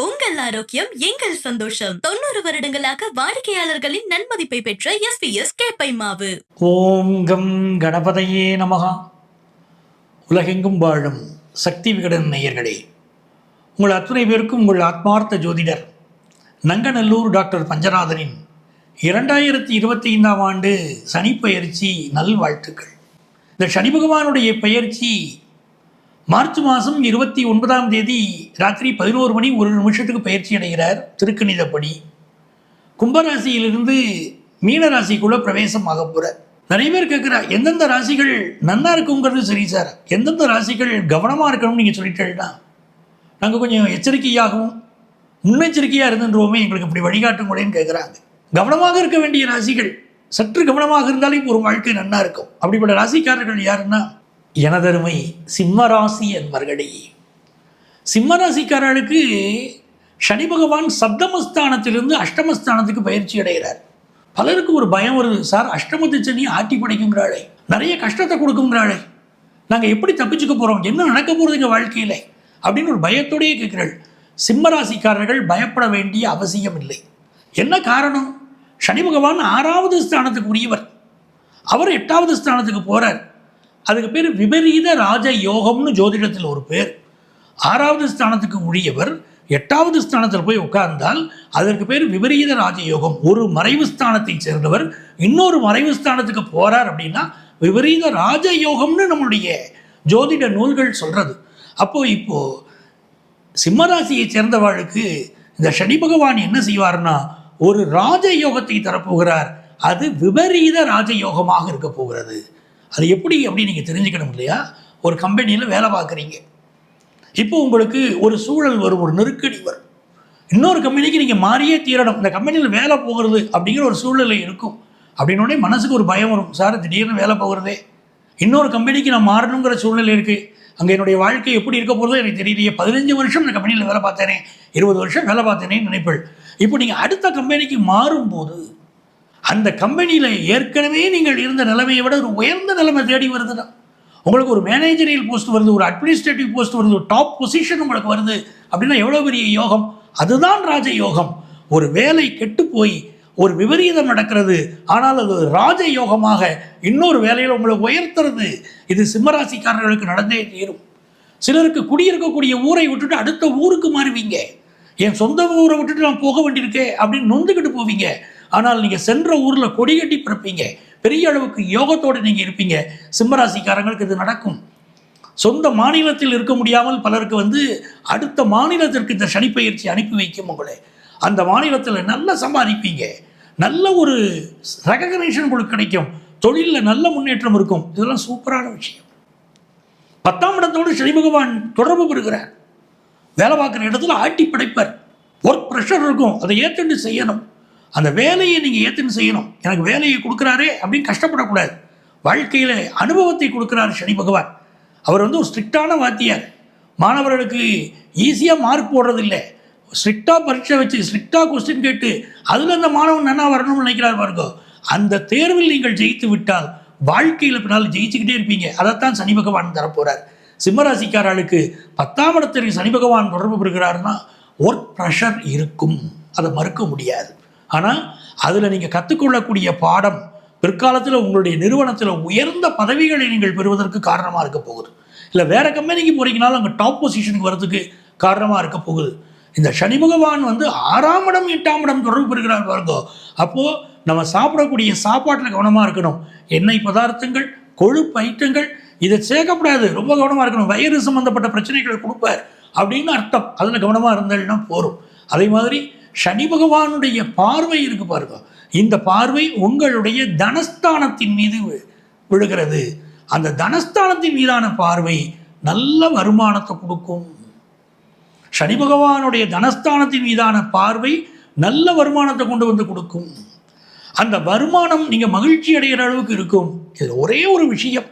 உங்கள் ஆரோக்கியம் எங்கள் சந்தோஷம். தொண்ணூறு வருடங்களாக வாடிக்கையாளர்களின் நன்மதிப்பை பெற்ற எஸ் பி கேப்பை மாவு. ஓம் கம் கணபதையே நமகா. உலகெங்கும் வாழும் சக்தி விகடன் நேயர்களே உங்கள் அத்துணை பேருக்கும் உங்கள் ஆத்மார்த்த ஜோதிடர் நங்கநல்லூர் டாக்டர் பஞ்சநாதனின் இரண்டாயிரத்தி இருபத்தி ஐந்தாம் ஆண்டு சனி பயிற்சி நல்வாழ்த்துக்கள். இந்த சனி பகவானுடைய பயிற்சி மார்ச் மாதம் இருபத்தி ஒன்பதாம் தேதி ராத்திரி பதினோரு மணி ஒரு நிமிஷத்துக்கு பயிற்சி அடைகிறார் திருக்கணிதப்படி. கும்பராசியிலிருந்து மீன ராசிக்குள்ள பிரவேசம் ஆக போகிறார் நிறைய பேர் கேட்குறா எந்தெந்த ராசிகள் நன்னா இருக்குங்கிறது சரி சார். எந்தெந்த ராசிகள் கவனமாக இருக்கணும்னு நீங்கள் சொல்லிட்டேன்னா நாங்கள் கொஞ்சம் எச்சரிக்கையாகவும் முன்னெச்சரிக்கையாக இருந்துருவோமே எங்களுக்கு இப்படி வழிகாட்டுங்களேன்னு கேட்குறாங்க கவனமாக இருக்க வேண்டிய ராசிகள் சற்று கவனமாக இருந்தாலே இப்போ ஒரு வாழ்க்கை நன்னா இருக்கும். அப்படிப்பட்ட ராசிக்காரர்கள் யாருன்னா எனதருமை சிம்மராசி என்பர்களே சிம்மராசிக்காரர்களுக்கு சனி பகவான் சப்தமஸ்தானத்திலிருந்து அஷ்டமஸ்தானத்துக்கு பயிற்சி அடைகிறார். பலருக்கு ஒரு பயம் வருது சார் அஷ்டமத்து சனி ஆட்டி படைக்குங்கிறாளே நிறைய கஷ்டத்தை கொடுக்குங்கிறாளே நாங்கள் எப்படி தப்பிச்சுக்க போகிறோம் என்ன நடக்க போகிறது எங்கள் வாழ்க்கையில்? அப்படின்னு ஒரு பயத்தோடையே கேட்கிறாள். சிம்மராசிக்காரர்கள் பயப்பட வேண்டிய அவசியம் இல்லை. என்ன காரணம்? சனி பகவான் ஆறாவது ஸ்தானத்துக்கு உரியவர். அவர் எட்டாவது ஸ்தானத்துக்கு போகிறார் அதுக்கு பேர் விபரீத ராஜ யோகம்னு ஜோதிடத்தில் ஒரு பேர். ஆறாவது ஸ்தானத்துக்கு உரியவர் எட்டாவது ஸ்தானத்தில் போய் உட்கார்ந்தால் அதற்கு பேர் விபரீத ராஜயோகம். ஒரு மறைவு ஸ்தானத்தை சேர்ந்தவர் இன்னொரு மறைவு ஸ்தானத்துக்கு போகிறார் அப்படின்னா விபரீத ராஜயோகம்னு நம்மளுடைய ஜோதிட நூல்கள் சொல்கிறது அப்போது இப்போ சிம்மராசியை சேர்ந்தவாளுக்கு இந்த சனி பகவான் என்ன செய்வார்னா ஒரு ராஜயோகத்தை தரப்போகிறார். அது விபரீத ராஜயோகமாக இருக்க போகிறது. அது எப்படி அப்படி நீங்கள் தெரிஞ்சுக்கணும் இல்லையா? ஒரு கம்பெனியில் வேலை பார்க்குறீங்க. இப்போ உங்களுக்கு ஒரு சூழல் வரும் ஒரு நெருக்கடி வரும். இன்னொரு கம்பெனிக்கு நீங்கள் மாறியே தீரணும். இந்த கம்பெனியில் வேலை போகிறது அப்படிங்கிற ஒரு சூழ்நிலை இருக்கும். அப்படின்னோடனே மனசுக்கு ஒரு பயம் வரும். சார் திடீர்னு வேலை போகிறதே. இன்னொரு கம்பெனிக்கு நான் மாறணுங்கிற சூழ்நிலை இருக்குது அங்கே என்னுடைய வாழ்க்கை எப்படி இருக்க போகிறதோ எனக்கு தெரியலையே. பதினஞ்சு வருஷம் இந்த கம்பெனியில் வேலை பார்த்தேனே. இருபது வருஷம் வேலை பார்த்தேனேன்னு நினைப்பேள். இப்போ நீங்கள் அடுத்த கம்பெனிக்கு மாறும்போது அந்த கம்பெனியில் ஏற்கனவே நீங்கள் இருந்த நிலைமையை விட ஒரு உயர்ந்த நிலைமை தேடி வருதுன்னா உங்களுக்கு ஒரு மேனேஜரியல் போஸ்ட் வருது ஒரு அட்மினிஸ்ட்ரேட்டிவ் போஸ்ட் வருது ஒரு டாப் பொசிஷன் உங்களுக்கு வருது. அப்படின்னா எவ்வளோ பெரிய யோகம்? அதுதான் ராஜ யோகம். ஒரு வேலை கெட்டு போய் ஒரு விபரீதம் நடக்கிறது ஆனால் அது ராஜ யோகமாக இன்னொரு வேலையில் உங்களை உயர்த்துறது. இது சிம்மராசிக்காரர்களுக்கு நடந்தே தீரும். சிலருக்கு குடியிருக்கக்கூடிய ஊரை விட்டுட்டு அடுத்த ஊருக்கு மாறுவீங்க. என் சொந்த ஊரை விட்டுட்டு நான் போக வேண்டியிருக்கே அப்படின்னு நொந்துக்கிட்டு போவீங்க. ஆனால் நீங்கள் சென்ற ஊரில் கொடி கட்டி பிறப்பீங்க. பெரிய அளவுக்கு யோகத்தோடு நீங்கள் இருப்பீங்க. சிம்மராசிக்காரங்களுக்கு இது நடக்கும். சொந்த மாநிலத்தில் இருக்க முடியாமல் பலருக்கு வந்து அடுத்த மாநிலத்திற்கு இந்த சனிப்பயிற்சி அனுப்பி வைக்கும் உங்களை. அந்த மாநிலத்தில் நல்லா சம்பாதிப்பீங்க. நல்ல ஒரு ரெகக்னேஷன் உங்களுக்கு கிடைக்கும். தொழிலில் நல்ல முன்னேற்றம் இருக்கும். இதெல்லாம் சூப்பரான விஷயம். பத்தாம் இடத்தோடு சனி பகவான் தொடர்பு பெறுகிறார் வேலை பார்க்குற இடத்துல ஆட்டி படைப்பார். ஒர்க் ப்ரெஷர் இருக்கும். அதை ஏற்றுண்டு செய்யணும். அந்த வேலையை நீங்கள் ஏற்றுன்னு செய்யணும். எனக்கு வேலையை கொடுக்குறாரே அப்படின்னு கஷ்டப்படக்கூடாது. வாழ்க்கையில் அனுபவத்தை கொடுக்குறாரு சனி பகவான். அவர் வந்து ஒரு ஸ்ட்ரிக்டான வாத்தியார். மாணவர்களுக்கு ஈஸியாக மார்க் போடுறதில்லை. ஸ்ட்ரிக்டாக பரீட்சை வச்சு ஸ்ட்ரிக்டாக கொஸ்டின் கேட்டு அதில் அந்த மாணவன் நன்னா வரணும்னு நினைக்கிறார் பாருங்க. அந்த தேர்வில் நீங்கள் ஜெயித்து விட்டால் வாழ்க்கையில் பின்னால் ஜெயிச்சுக்கிட்டே இருப்பீங்க. அதைத்தான் சனி பகவான் தரப்போகிறார் சிம்மராசிக்காரர்களுக்கு பத்தாம் இடத்திற்கு சனி பகவான் தொடர்பு பெறுகிறாருன்னா ஒர்க் ப்ரெஷர் இருக்கும். அதை மறுக்க முடியாது. ஆனால் அதில் நீங்கள் கற்றுக்கொள்ளக்கூடிய பாடம் பிற்காலத்தில் உங்களுடைய நிறுவனத்தில் உயர்ந்த பதவிகளை நீங்கள் பெறுவதற்கு காரணமாக இருக்க போகுது. இல்லை வேறு கம்பெனிக்கு போகிறீங்கனாலும் அங்கே டாப் பொசிஷனுக்கு வரதுக்கு காரணமாக இருக்க போகுது. இந்த சனி பகவான் வந்து ஆறாம் இடம் எட்டாம் இடம் தொடர்பு பெறுகிறார் பாருங்கோ. அப்போது நம்ம சாப்பிடக்கூடிய சாப்பாட்டில் கவனமாக இருக்கணும். எண்ணெய் பதார்த்தங்கள் கொழுப்பு ஐட்டங்கள் இதை சேர்க்கக்கூடாது ரொம்ப கவனமாக இருக்கணும். வயிறு சம்மந்தப்பட்ட பிரச்சனைகளை கொடுப்பார் அப்படின்னு அர்த்தம். அதில் கவனமாக இருந்தேன்னா போகும் அதே மாதிரி சனி பகவானுடைய பார்வை இருக்கு பாருங்க. இந்த பார்வை உங்களுடைய தனஸ்தானத்தின் மீது விழுகிறது. அந்த தனஸ்தானத்தின் மீதான பார்வை நல்ல வருமானத்தை கொடுக்கும். சனி பகவானுடைய தனஸ்தானத்தின் மீதான பார்வை நல்ல வருமானத்தை கொண்டு வந்து கொடுக்கும். அந்த வருமானம் நீங்கள் மகிழ்ச்சி அடைகிற அளவுக்கு இருக்கும். இது ஒரே ஒரு விஷயம்.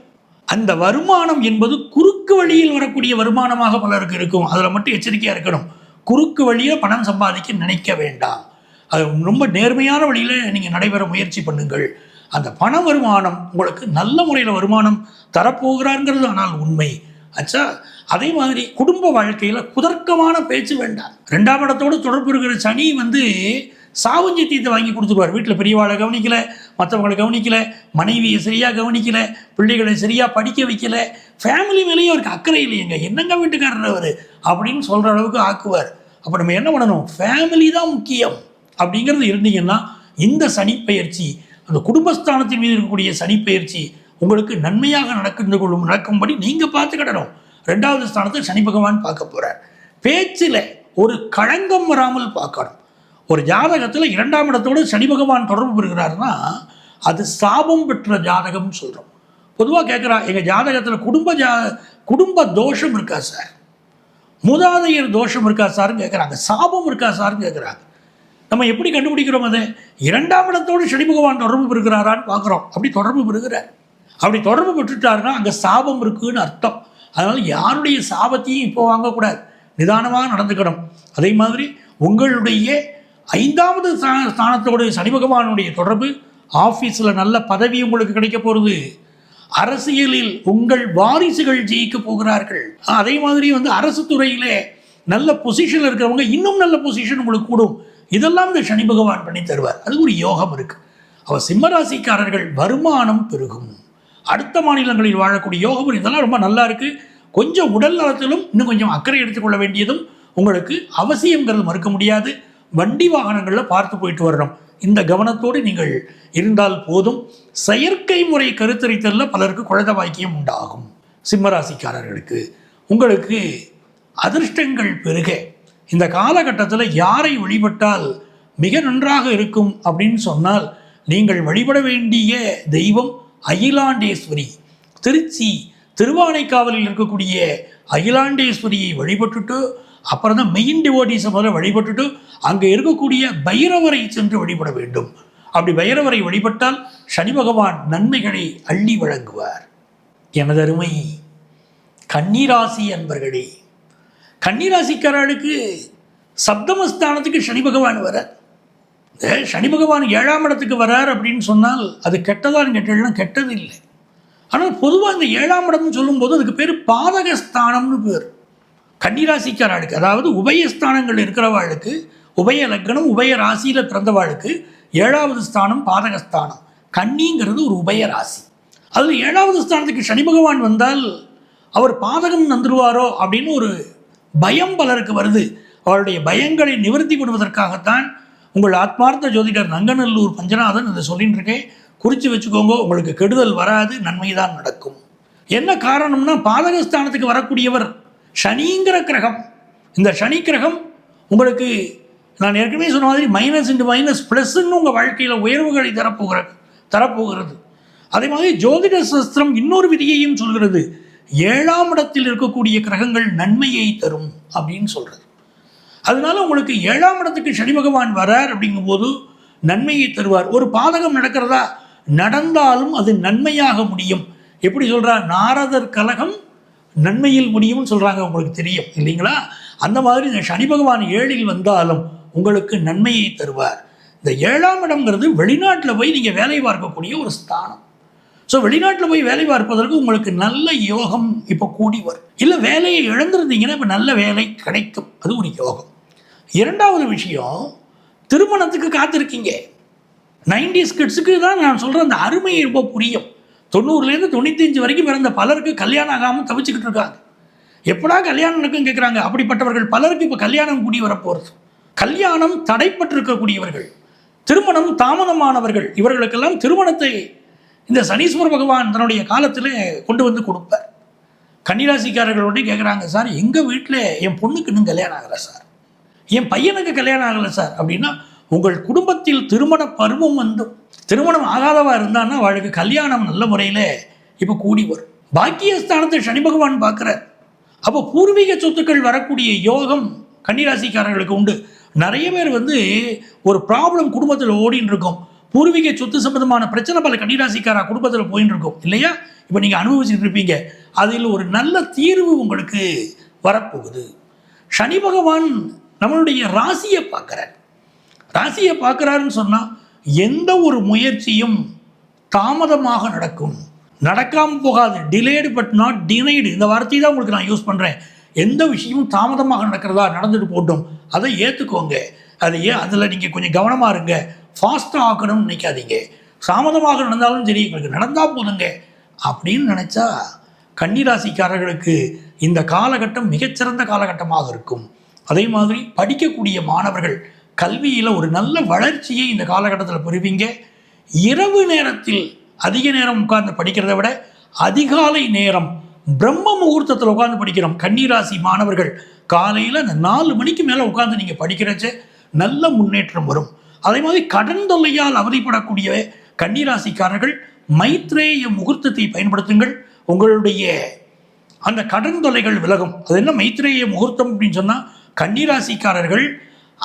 அந்த வருமானம் என்பது குறுக்கு வழியில் வரக்கூடிய வருமானமாக பலருக்கு இருக்கும். அதில் மட்டும் எச்சரிக்கையாக இருக்கணும். குறுக்கு வழியில் பணம் சம்பாதிக்க நினைக்க வேண்டாம். அது ரொம்ப நேர்மையான வழியில் நீங்கள் நடைபெற முயற்சி பண்ணுங்கள். அந்த பண வருமானம் உங்களுக்கு நல்ல முறையில் வருமானம் தரப்போகிறாங்கிறது ஆனால் உண்மை. ஆச்சா அதே மாதிரி குடும்ப வாழ்க்கையில் குதர்க்கமான பேச்சு வேண்டாம். ரெண்டாம் இடத்தோடு தொடர்பு இருக்கிற சனி வந்து சாவஞ்சித்தியத்தை வாங்கி கொடுத்துருவார். வீட்டில் பெரியவாளை கவனிக்கலை மற்றவங்களை கவனிக்கலை மனைவியை சரியாக கவனிக்கலை பிள்ளைகளை சரியாக படிக்க வைக்கலை ஃபேமிலி மேலேயும் அவருக்கு அக்கறை இல்லையங்க. என்னங்க வீட்டுக்காரர் அவர்? அப்படின்னு சொல்கிற அளவுக்கு ஆக்குவார். அப்போ நம்ம என்ன பண்ணணும்? ஃபேமிலி தான் முக்கியம். அப்படிங்கிறது இருந்தீங்கன்னா இந்த சனிப்பெயர்ச்சி அந்த குடும்பஸ்தானத்தின் மீது இருக்கக்கூடிய சனிப்பெயர்ச்சி உங்களுக்கு நன்மையாக நடக்கின்ற கொள்ளும் நடக்கும்படி நீங்கள் பார்த்துக்கிடணும். ரெண்டாவது ஸ்தானத்தை சனி பகவான் பார்க்க போகிறார் பேச்சில் ஒரு களங்கம் வராமல் பார்க்கணும். ஒரு ஜாதகத்தில் இரண்டாம் இடத்தோடு சனி பகவான் தொடர்பு பெறுகிறாருன்னா அது சாபம் பெற்ற ஜாதகம்னு சொல்கிறோம் பொதுவாக கேட்குறா எங்கள் ஜாதகத்தில் குடும்ப ஜா குடும்ப தோஷம் இருக்கா சார்? மூதாதையர் தோஷம் இருக்கா சார்னு கேட்குறாங்க சாபம் இருக்கா சார்னு கேட்குறாங்க நம்ம எப்படி கண்டுபிடிக்கிறோம் அதை? இரண்டாம் இடத்தோடு சனி பகவான் தொடர்பு பெறுகிறாரான்னு பார்க்குறோம். அப்படி தொடர்பு பெறுகிறார் அப்படி தொடர்பு பெற்றுட்டாருன்னா அங்கே சாபம் இருக்குன்னு அர்த்தம். அதனால் யாருடைய சாபத்தையும் இப்போ வாங்கக்கூடாது. நிதானமாக நடந்துக்கணும். அதே மாதிரி உங்களுடைய ஐந்தாவது ஸ்தான ஸ்தானத்தோடு சனி பகவானுடைய தொடர்பு ஆஃபீஸில் நல்ல பதவி உங்களுக்கு கிடைக்க போகிறது அரசியலில் உங்கள் வாரிசுகள் ஜெயிக்க போகிறார்கள். அதே மாதிரி வந்து அரசு துறையிலே நல்ல பொசிஷனில் இருக்கிறவங்க இன்னும் நல்ல பொசிஷன் உங்களுக்கு கூடும். இதெல்லாம் இந்த சனி பகவான் பண்ணி தருவார். அது ஒரு யோகம் இருக்கு. அவர் சிம்மராசிக்காரர்கள் வருமானம் பெருகும். அடுத்த மாநிலங்களில் வாழக்கூடிய யோகம் இதெல்லாம் ரொம்ப நல்லா இருக்கு. கொஞ்சம் உடல் நலத்திலும் இன்னும் கொஞ்சம் அக்கறை எடுத்துக்கொள்ள வேண்டியதும் உங்களுக்கு அவசியங்கிறது மறுக்க முடியாது. வண்டி வாகனங்களில் பார்த்து போயிட்டு வரணும். இந்த கவனத்தோடு நீங்கள் இருந்தால் போதும். செயற்கை முறை கருத்தரித்தல்ல பலருக்கு குழந்த பாக்கியம் உண்டாகும். சிம்மராசிக்காரர்களுக்கு உங்களுக்கு அதிர்ஷ்டங்கள் பெருக. இந்த காலகட்டத்தில் யாரை வழிபட்டால் மிக நன்றாக இருக்கும் அப்படின்னு சொன்னால் நீங்கள் வழிபட வேண்டிய தெய்வம் அகிலாண்டேஸ்வரி. திருச்சி திருவானைக்காவலில் இருக்கக்கூடிய அகிலாண்டேஸ்வரியை வழிபட்டுட்டு அப்புறம் தான் மெயின் டிவோட்டிஸை முதல்ல வழிபட்டுட்டு அங்கே இருக்கக்கூடிய பைரவரை சென்று வழிபட வேண்டும். அப்படி பைரவரை வழிபட்டால் சனி பகவான் நன்மைகளை அள்ளி வழங்குவார். எனதருமை கன்னிராசி அன்பர்களே கன்னிராசிக்காரர்களுக்கு சப்தமஸ்தானத்துக்கு சனி பகவான் வரார். இந்த சனி பகவான் ஏழாம் இடத்துக்கு வரார் அப்படின்னு சொன்னால் அது கெட்டதான்னு கேட்டதுலாம் கெட்டது இல்லை. ஆனால் பொதுவாக இந்த ஏழாம் இடம்னு சொல்லும்போது அதுக்கு பேர் பாதகஸ்தானம்னு பேர். கன்னிராசிக்காரர்களுக்கு அதாவது உபயஸ்தானங்கள் இருக்கிறவாளுக்கு உபய லக்னம் உபய ராசியில் பிறந்தவாளுக்கு ஏழாவது ஸ்தானம் பாதகஸ்தானம். கன்னிங்கிறது ஒரு உபய ராசி. அதில் ஏழாவது ஸ்தானத்துக்கு சனி பகவான் வந்தால் அவர் பாதகம் நந்துருவாரோ அப்படின்னு ஒரு பயம் பலருக்கு வருது. அவருடைய பயங்களை நிவர்த்தி பண்ணுவதற்காகத்தான் உங்கள் ஆத்மார்த்த ஜோதிடர் நங்கநல்லூர் பஞ்சநாதன் இதை சொல்லிட்டு இருக்கேன். குறித்து வச்சுக்கோங்க உங்களுக்கு கெடுதல் வராது நன்மை தான் நடக்கும். என்ன காரணம்னா பாதகஸ்தானத்துக்கு வரக்கூடியவர் சனிங்கிற கிரகம். இந்த சனி கிரகம் உங்களுக்கு நான் ஏற்கனவே சொன்ன மாதிரி மைனஸ் இன்ட்டு மைனஸ் ப்ளஸ்ன்னு உங்கள் வாழ்க்கையில் உயர்வுகளை தரப்போகிறது தரப்போகிறது. அதே மாதிரி ஜோதிட சாஸ்திரம் இன்னொரு விதியையும் சொல்கிறது. ஏழாம் இடத்தில் இருக்கக்கூடிய கிரகங்கள் நன்மையை தரும் அப்படின்னு சொல்கிறது அதனால உங்களுக்கு ஏழாம் இடத்துக்கு சனி பகவான் வரார் அப்படிங்கும்போது நன்மையை தருவார். ஒரு பாதகம் நடக்கிறதா? நடந்தாலும் அது நன்மையாக முடியும். எப்படி சொல்கிறார் நாரதர் கலகம் நன்மையில் முடியும்னு சொல்கிறாங்க உங்களுக்கு தெரியும் இல்லைங்களா? அந்த மாதிரி இந்த சனி பகவான் ஏழில் வந்தாலும் உங்களுக்கு நன்மையை தருவார். இந்த ஏழாம் இடம்ங்கிறது வெளிநாட்டில் போய் நீங்கள் வேலை பார்க்கக்கூடிய ஒரு ஸ்தானம். ஸோ வெளிநாட்டில் போய் வேலை பார்ப்பதற்கு உங்களுக்கு நல்ல யோகம் இப்போ கூடி வரும். இல்லை வேலையை இழந்திருந்தீங்கன்னா இப்போ நல்ல வேலை கிடைக்கும். அது ஒரு யோகம். இரண்டாவது விஷயம் திருமணத்துக்கு காத்திருக்கீங்க. நைன்டிஸ் கிட்ஸுக்கு தான் நான் சொல்கிற அந்த அருமை ரொம்ப புரியும். தொண்ணூறுலேருந்து தொண்ணூத்தஞ்சு வரைக்கும் பிறந்த பலருக்கு கல்யாணம் ஆகாமல் தவிச்சுக்கிட்டு இருக்காங்க. எப்படா கல்யாணம் நடக்கும் கேட்குறாங்க அப்படிப்பட்டவர்கள் பலருக்கு இப்போ கல்யாணம் கூடி வரப்போகிறது கல்யாணம் தடைப்பட்டிருக்கக்கூடியவர்கள். திருமணம் தாமதமானவர்கள். இவர்களுக்கெல்லாம் திருமணத்தை இந்த சனீஸ்வர பகவான் தன்னுடைய காலத்தில் கொண்டு வந்து கொடுப்பார். கன்னிராசிக்காரர்களோடய கேட்குறாங்க சார் எங்கள் வீட்டில் என் பொண்ணுக்கு இன்னும் கல்யாணம் ஆகலை சார். என் பையனுக்கு கல்யாணம் ஆகலை சார். அப்படின்னா உங்கள் குடும்பத்தில் திருமண பருவம் வந்து திருமணம் ஆகாதவா இருந்தான்னா அவளுக்கு கல்யாணம் நல்ல முறையில் இப்போ கூடி வரும். பாக்கியஸ்தானத்தை சனி பகவான் பார்க்குறார். அப்போ பூர்வீக சொத்துக்கள் வரக்கூடிய யோகம் கன்னிராசிக்காரர்களுக்கு உண்டு. நிறைய பேர் வந்து ஒரு ப்ராப்ளம் குடும்பத்தில் ஓடின்னு இருக்கும். பூர்வீக சொத்து சம்பந்தமான பிரச்சனை பல கன்னிராசிக்காரா குடும்பத்தில் போயின்னு இருக்கும். இல்லையா? இப்போ நீங்கள் அனுபவிச்சுட்டு இருப்பீங்க. அதில் ஒரு நல்ல தீர்வு உங்களுக்கு வரப்போகுது. சனி பகவான் நம்மளுடைய ராசியை பார்க்குறார். ராசியை பார்க்குறாருன்னு சொன்னால் எந்த ஒரு முயற்சியும் தாமதமாக நடக்கும். நடக்காமல் போகாது. டிலேடு பட் நாட் டினைடு இந்த வார்த்தையை தான் உங்களுக்கு நான் யூஸ் பண்ணுறேன் எந்த விஷயமும் தாமதமாக நடக்கிறதா நடந்துட்டு போட்டும் அதை ஏற்றுக்கோங்க அது ஏன் அதில் நீங்கள் கொஞ்சம் கவனமாக இருங்க. ஃபாஸ்ட்டாக ஆக்கணும்னு நினைக்காதீங்க. தாமதமாக நடந்தாலும் சரி உங்களுக்கு நடந்தால் போதுங்க. அப்படின்னு நினச்சா கன்னிராசிக்காரர்களுக்கு இந்த காலகட்டம் மிகச்சிறந்த காலகட்டமாக இருக்கும். அதே மாதிரி படிக்கக்கூடிய மாணவர்கள் கல்வியில் ஒரு நல்ல வளர்ச்சியை இந்த காலகட்டத்தில் பெறுவீங்க. இரவு நேரத்தில் அதிக நேரம் உட்கார்ந்து படிக்கிறதை விட அதிகாலை நேரம் பிரம்ம முகூர்த்தத்தில் உட்கார்ந்து படிக்கிறோம். கன்னிராசி மாணவர்கள் காலையில் அந்த நாலு மணிக்கு மேலே உட்கார்ந்து நீங்கள் படிக்கிறச்ச நல்ல முன்னேற்றம் வரும். அதே மாதிரி கடன் தொல்லையால் அவதிப்படக்கூடிய கன்னிராசிக்காரர்கள் மைத்ரேய முகூர்த்தத்தை பயன்படுத்துங்கள். உங்களுடைய அந்த கடன் தொல்லைகள் விலகும். அது என்ன? மைத்ரேய முகூர்த்தம் அப்படின்னு சொன்னால் கன்னிராசிக்காரர்கள்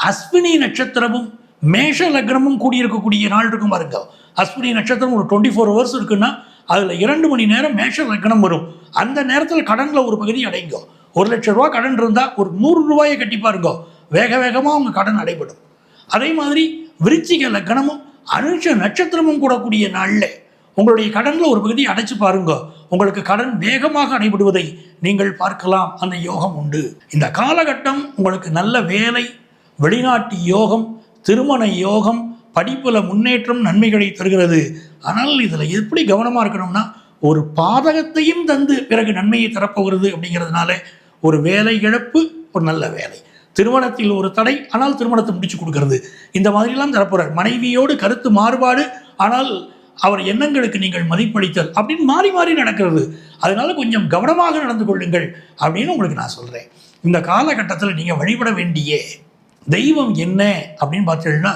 அஸ்வினி நட்சத்திரமும் மேஷ லக்னமும் கூடியிருக்கக்கூடிய நாள் இருக்கும் பாருங்க. அஸ்வினி நட்சத்திரம் ஒரு டுவெண்ட்டி ஃபோர் ஹவர்ஸ் இருக்குன்னா அதில் இரண்டு மணி நேரம் மேஷ லக்னம் வரும். அந்த நேரத்தில் கடனில் ஒரு பகுதி அடைங்கோ. ஒரு லட்ச ரூபா கடன் இருந்தால் ஒரு நூறு ரூபாயை கட்டி பாருங்கோ. வேக வேகமாக உங்கள் கடன் அடைபடும். அதே மாதிரி விருச்சிக லக்னமும் அனுஷ நட்சத்திரமும் கூடக்கூடிய நாளில் உங்களுடைய கடனில் ஒரு பகுதி அடைச்சு பாருங்க. உங்களுக்கு கடன் வேகமாக அடைபடுவதை நீங்கள் பார்க்கலாம். அந்த யோகம் உண்டு. இந்த காலகட்டம் உங்களுக்கு நல்ல வேலை வெளிநாட்டு யோகம் திருமண யோகம் படிப்பில் முன்னேற்றம் நன்மைகளை தருகிறது. ஆனால் இதில் எப்படி கவனமாக இருக்கணும்னா ஒரு பாதகத்தையும் தந்து பிறகு நன்மையை தரப்போகிறது அப்படிங்கிறதுனால ஒரு வேலை இழப்பு ஒரு நல்ல வேலை. திருமணத்தில் ஒரு தடை ஆனால் திருமணத்தை முடிச்சு கொடுக்கறது. இந்த மாதிரிலாம் தரப்போறார். மனைவியோடு கருத்து மாறுபாடு ஆனால் அவர் எண்ணங்களுக்கு நீங்கள் மதிப்பளித்தல் அப்படின்னு மாறி மாறி நடக்கிறது. அதனால கொஞ்சம் கவனமாக நடந்து கொள்ளுங்கள் அப்படின்னு உங்களுக்கு நான் சொல்கிறேன் இந்த காலகட்டத்தில் நீங்கள் வழிபட வேண்டிய தெய்வம் என்ன அப்படின்னு பார்த்தீங்கன்னா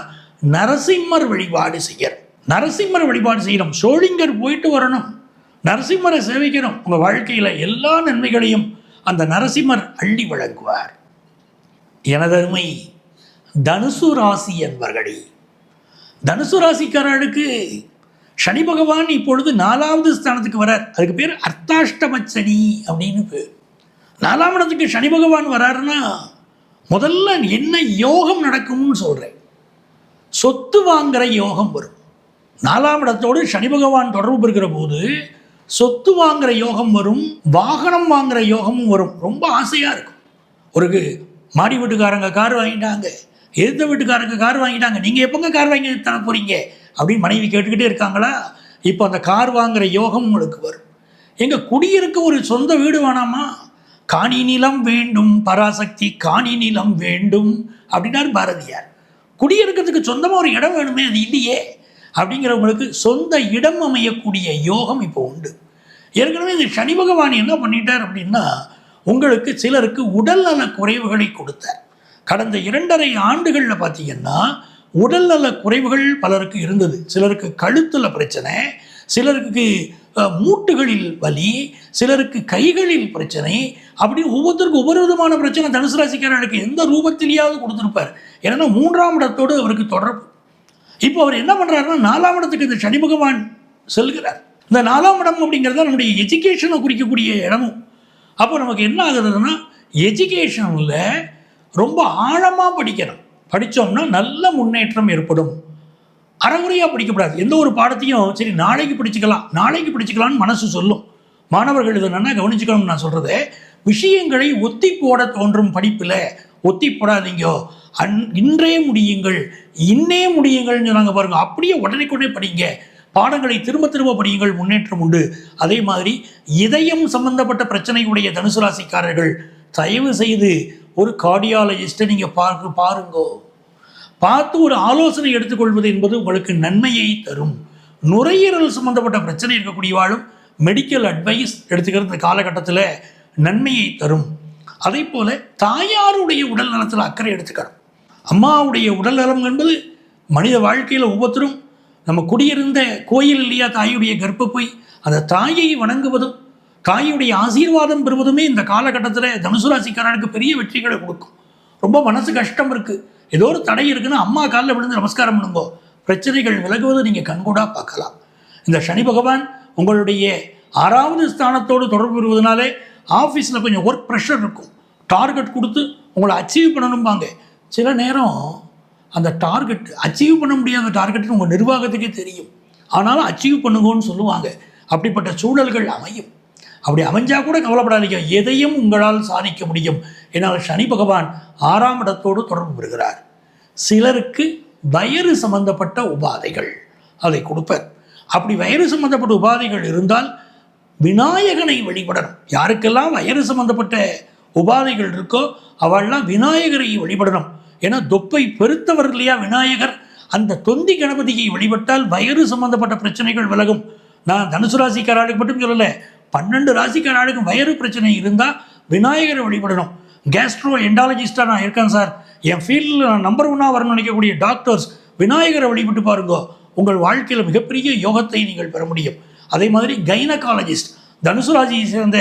நரசிம்மர் வழிபாடு செய்யணும் நரசிம்மர் வழிபாடு செய்யணும். சோழிங்கர் போயிட்டு வரணும். நரசிம்மரை சேவிக்கணும். உங்கள் வாழ்க்கையில் எல்லா நன்மைகளையும் அந்த நரசிம்மர் அள்ளி வழங்குவார். எனதருமை தனுசு ராசி என்பர்களே தனுசு ராசிக்காரர்களுக்கு சனி பகவான் இப்பொழுது நாலாவது ஸ்தானத்துக்கு வரார். அதுக்கு பேர் அர்த்தாஷ்டம சனி அப்படின்னு பேர். நாலாம் இடத்துக்கு சனி பகவான் வராருன்னா முதல்ல என்ன யோகம் நடக்கும்னு சொல்கிறேன் சொத்து வாங்குற யோகம் வரும். நாலாம் இடத்தோடு சனி பகவான் தொடர்பு பெறுகிற போது சொத்து வாங்குகிற யோகம் வரும் வாகனம் வாங்குகிற யோகமும் வரும். ரொம்ப ஆசையாக இருக்கும். ஒரு மாடி வீட்டுக்காரங்க கார் வாங்கிட்டாங்க. எதிர்த்த வீட்டுக்காரங்க கார் வாங்கிட்டாங்க. நீங்கள் எப்போங்க கார் வாங்கி தர போகிறீங்க அப்படின்னு மனைவி கேட்டுக்கிட்டே இருக்காங்களா? இப்போ அந்த கார் வாங்குற யோகம் உங்களுக்கு வரும். எங்கள் குடியிருக்க ஒரு சொந்த வீடு வேணாமா? காணி நிலம் வேண்டும் பராசக்தி காணி நிலம் வேண்டும் அப்படின்னாரு பாரதியார். குடியிருக்கிறதுக்கு சொந்தமாக ஒரு இடம் வேணுமே அது இல்லையே. அப்படிங்கிறவங்களுக்கு சொந்த இடம் அமையக்கூடிய யோகம் இப்போ உண்டு. ஏற்கனவே இந்த சனி பகவான் என்ன பண்ணிட்டார் அப்படின்னா உங்களுக்கு சிலருக்கு உடல்நல குறைவுகளை கொடுத்தார். கடந்த இரண்டரை ஆண்டுகளில் பார்த்தீங்கன்னா உடல்நல குறைவுகள் பலருக்கு இருந்தது. சிலருக்கு கழுத்தில் பிரச்சனை சிலருக்கு மூட்டுகளில் வலி சிலருக்கு கைகளில் பிரச்சனை அப்படி ஒவ்வொருத்தருக்கும் ஒவ்வொரு விதமான பிரச்சனை. தனுசு ராசிக்காரர்களுக்கு எந்த ரூபத்திலேயாவது கொடுத்துருப்பார். ஏன்னா மூன்றாம் இடத்தோடு அவருக்கு தொடர்பு. இப்போ அவர் என்ன பண்ணுறாருன்னா நாலாம் இடத்துக்கு இந்த சனி பகவான் செல்கிறார். இந்த நாலாம் இடம் அப்படிங்கிறது நம்முடைய எஜுகேஷனை குறிக்கக்கூடிய இடமும். அப்போ நமக்கு என்ன ஆகுதுன்னா எஜுகேஷனில் ரொம்ப ஆழமாக படிக்கணும். படித்தோம்னா நல்ல முன்னேற்றம் ஏற்படும். அறகுறையாக படிக்கக்கூடாது எந்த ஒரு பாடத்தையும் சரி நாளைக்கு படிச்சுக்கலாம் நாளைக்கு படிச்சுக்கலாம்னு மனசு சொல்லும். மாணவர்கள் இதை நல்லா கவனிச்சுக்கணும்னு நான் சொல்கிறது விஷயங்களை ஒத்தி போட தோன்றும் படிப்பில் ஒத்தி போடாதீங்க. அன் இன்றே முடியுங்கள். இன்னே முடியுங்கள்னு சொன்னாங்க பாருங்கள் அப்படியே உடனே படிங்க. பாடங்களை திரும்ப திரும்ப படியுங்கள். முன்னேற்றம் உண்டு. அதே மாதிரி இதயம் சம்பந்தப்பட்ட பிரச்சனையுடைய தனுசு ராசிக்காரர்கள் தயவு செய்து ஒரு கார்டியாலஜிஸ்ட்டை நீங்கள் பார்க்க பாருங்கோ. பார்த்து ஒரு ஆலோசனை எடுத்துக்கொள்வது என்பது உங்களுக்கு நன்மையை தரும். நுரையீரல் சம்பந்தப்பட்ட பிரச்சனை இருக்கக்கூடியவாளும் மெடிக்கல் அட்வைஸ் எடுத்துக்கிறது இந்த காலகட்டத்தில் நன்மையை தரும். அதே போல தாயாருடைய உடல் நலத்தில் அக்கறை எடுத்துக்கணும். அம்மாவுடைய உடல் நலம் என்பது மனித வாழ்க்கையில் ஒவ்வொருத்தரும் நம்ம குடியிருந்த கோயில் இல்லையா தாயுடைய கர்ப்பப்பை அந்த தாயை வணங்குவதும் தாயுடைய ஆசீர்வாதம் பெறுவதுமே இந்த காலகட்டத்தில் தனுசு ராசிக்காரனுக்கு பெரிய வெற்றிகளை கொடுக்கும். ரொம்ப மனசு கஷ்டம் இருக்குது ஏதோ ஒரு தடை இருக்குன்னா அம்மா காலில் விழுந்து நமஸ்காரம் பண்ணுங்கோ. பிரச்சனைகள் விலகுவதை நீங்கள் கண்கூடாக பார்க்கலாம். இந்த சனி பகவான் உங்களுடைய ஆறாவது ஸ்தானத்தோடு தொடர்பு பெறுவதனாலே ஆஃபீஸில் கொஞ்சம் ஒர்க் ப்ரெஷர் இருக்கும். டார்கெட் கொடுத்து உங்களை அச்சீவ் பண்ணணும்பாங்க. சில நேரம் அந்த டார்கெட் அச்சீவ் பண்ண முடியாத டார்கெட்னு உங்கள் நிர்வாகத்துக்கே தெரியும். ஆனாலும் அச்சீவ் பண்ணுங்கன்னு சொல்லுவாங்க. அப்படிப்பட்ட சூழல்கள் அமையும். அப்படி அமைஞ்சால் கூட கவலைப்படாதீங்க. எதையும் உங்களால் சாதிக்க முடியும். என்னால் சனி பகவான் ஆறாம் இடத்தோடு தொடர்பு பெறுகிறார் சிலருக்கு வயிறு சம்பந்தப்பட்ட உபாதைகள் அதை கொடுப்பார். அப்படி வயிறு சம்பந்தப்பட்ட உபாதைகள் இருந்தால் விநாயகனை வழிபடணும். யாருக்கெல்லாம் வயிறு சம்பந்தப்பட்ட உபாதைகள் இருக்கோ அவள்லாம் விநாயகரை வழிபடணும். ஏன்னா தொப்பை பெருத்தவர் இல்லையா விநாயகர்? அந்த தொந்தி கணபதியை வழிபட்டால் வயிறு சம்பந்தப்பட்ட பிரச்சனைகள் விலகும். நான் தனுசு ராசிக்காராளுக்கு மட்டும் சொல்லலை பன்னெண்டு ராசிக்காராளுக்கும் வயிறு பிரச்சனை இருந்தால் விநாயகரை வழிபடணும். கேஸ்ட்ரோ எண்டாலஜிஸ்டாக நான் இருக்கேன் சார். என் ஃபீல்டில் நான் நம்பர் ஒன்னாக வரணும்னு நினைக்கக்கூடிய டாக்டர்ஸ் விநாயகரை வழிபட்டு பாருங்க. உங்கள் வாழ்க்கையில் மிகப்பெரிய யோகத்தை நீங்கள் பெற முடியும். அதே மாதிரி கைனகாலஜிஸ்ட் தனுசுராஜியை சேர்ந்த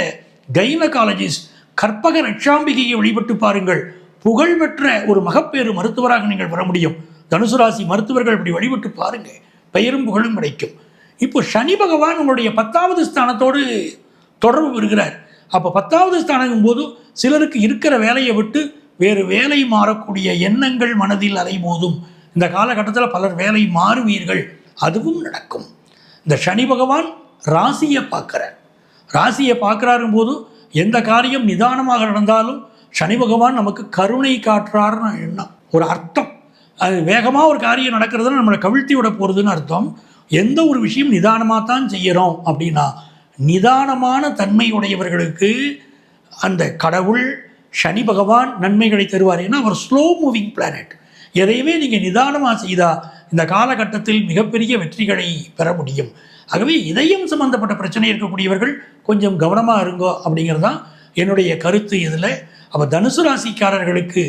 கைனகாலஜிஸ்ட் கற்பக ரட்சாம்பிகையை வழிபட்டு பாருங்கள். புகழ்பெற்ற ஒரு மகப்பேறு மருத்துவராக நீங்கள் வர முடியும். தனுசு ராசி மருத்துவர்கள் இப்படி வழிபட்டு பாருங்க. பெயரும் புகழும் கிடைக்கும். இப்போ சனி பகவான் உங்களுடைய பத்தாவது ஸ்தானத்தோடு தொடர்பு பெறுகிறார். அப்போ பத்தாவது ஸ்தானம் போது சிலருக்கு இருக்கிற வேலையை விட்டு வேறு வேலை மாறக்கூடிய எண்ணங்கள் மனதில் அலைமோதும். இந்த காலகட்டத்தில் பலர் வேலை மாறுவீர்கள். அதுவும் நடக்கும். இந்த சனி பகவான் ராசியை பார்க்குறார். ராசியை பார்க்குறாரும் போது எந்த காரியம் நிதானமாக நடந்தாலும் சனி பகவான் நமக்கு கருணை காட்டுறாருன்னு எண்ணம். ஒரு அர்த்தம். அது வேகமாக ஒரு காரியம் நடக்கிறதுனா நம்மளை கவிழ்த்தி விட போகிறதுன்னு அர்த்தம். எந்த ஒரு விஷயம் நிதானமாக தான் செய்கிறோம் அப்படின்னா நிதானமான தன்மை உடையவர்களுக்கு அந்த கடவுள் சனி பகவான் நன்மைகளை தருவார். ஏன்னா அவர் ஸ்லோ மூவிங் பிளானட் எதையுமே நீங்கள் நிதானமாக செய்தால் இந்த காலகட்டத்தில் மிகப்பெரிய வெற்றிகளை பெற முடியும். ஆகவே இதயம் சம்பந்தப்பட்ட பிரச்சனை இருக்கக்கூடியவர்கள் கொஞ்சம் கவனமாக இருங்கோ அப்படிங்கிறது தான் என்னுடைய கருத்து இதில். அப்போ தனுசு ராசிக்காரர்களுக்கு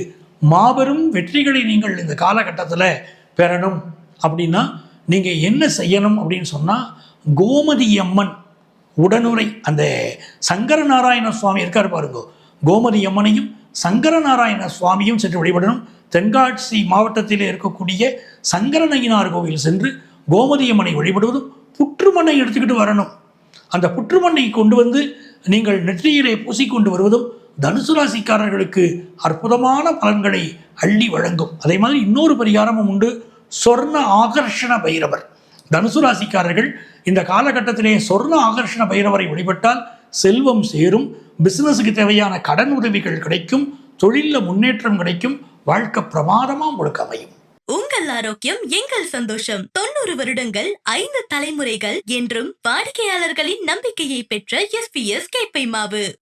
மாபெரும் வெற்றிகளை நீங்கள் இந்த காலகட்டத்தில் பெறணும். அப்படின்னா நீங்கள் என்ன செய்யணும் அப்படின்னு சொன்னால் கோமதி அம்மன் உடனுரை அந்த சங்கர நாராயண சுவாமி இருக்கார் பாருங்க. கோமதி அம்மனையும் சங்கர நாராயண சுவாமியும் சென்று வழிபடணும். தென்காட்சி மாவட்டத்தில் இருக்கக்கூடிய சங்கரநயினார் கோவில் சென்று கோமதியம்மனை வழிபடுவதும் புற்றுமண்ணை எடுத்துக்கிட்டு வரணும். அந்த புற்றுமண்ணை கொண்டு வந்து நீங்கள் நெற்றியிலே பூசிக்கொண்டு வருவதும் தனுசு ராசிக்காரர்களுக்கு அற்புதமான பலன்களை அள்ளி வழங்கும். அதே மாதிரி இன்னொரு பரிகாரமும் உண்டு. சொர்ண ஆகர்ஷண பைரவர். தனுசு ராசிக்காரர்கள் இந்த காலகட்டத்திலே சொர்ண ஆகர்ஷண பைரவரை வழிபட்டால் செல்வம் சேரும். பிஸ்னஸுக்கு தேவையான கடன் உதவிகள் கிடைக்கும் தொழிலில் முன்னேற்றம் கிடைக்கும் வாழ்க்கை பிரமாதமாக உங்களுக்கு அமையும். உங்கள் ஆரோக்கியம் எங்கள் சந்தோஷம். தொண்ணூறு வருடங்கள் ஐந்து தலைமுறைகள் என்றும் வாடிக்கையாளர்களின் நம்பிக்கையை பெற்ற எஸ்பிஎஸ் கேப்பை மாவு.